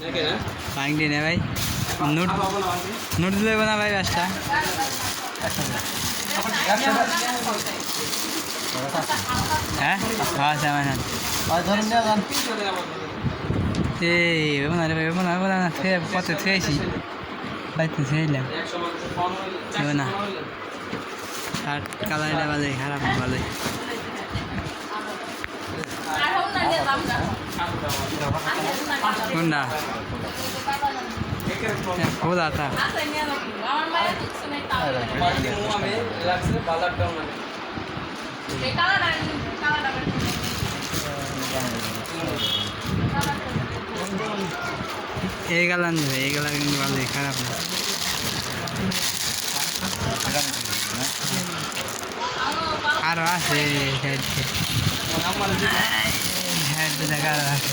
দিয়ে নে? ভাই। নোট নোট দিলে না ভাই ব্যবসা হ্যাঁ? ধরুন নিয়ে যান। এই বেবনা রে বেবনা বেবনা না থে পথে থেয়েছি বাইতে থেইলাম বেবনা শার্ট কালারটা ভালোই খারাপ না ভালোই। কোনটা আতা এই গালা নেবে এই গালা কিন্তু ভালোই, খারাপ না। আরও আছে দেখা আছে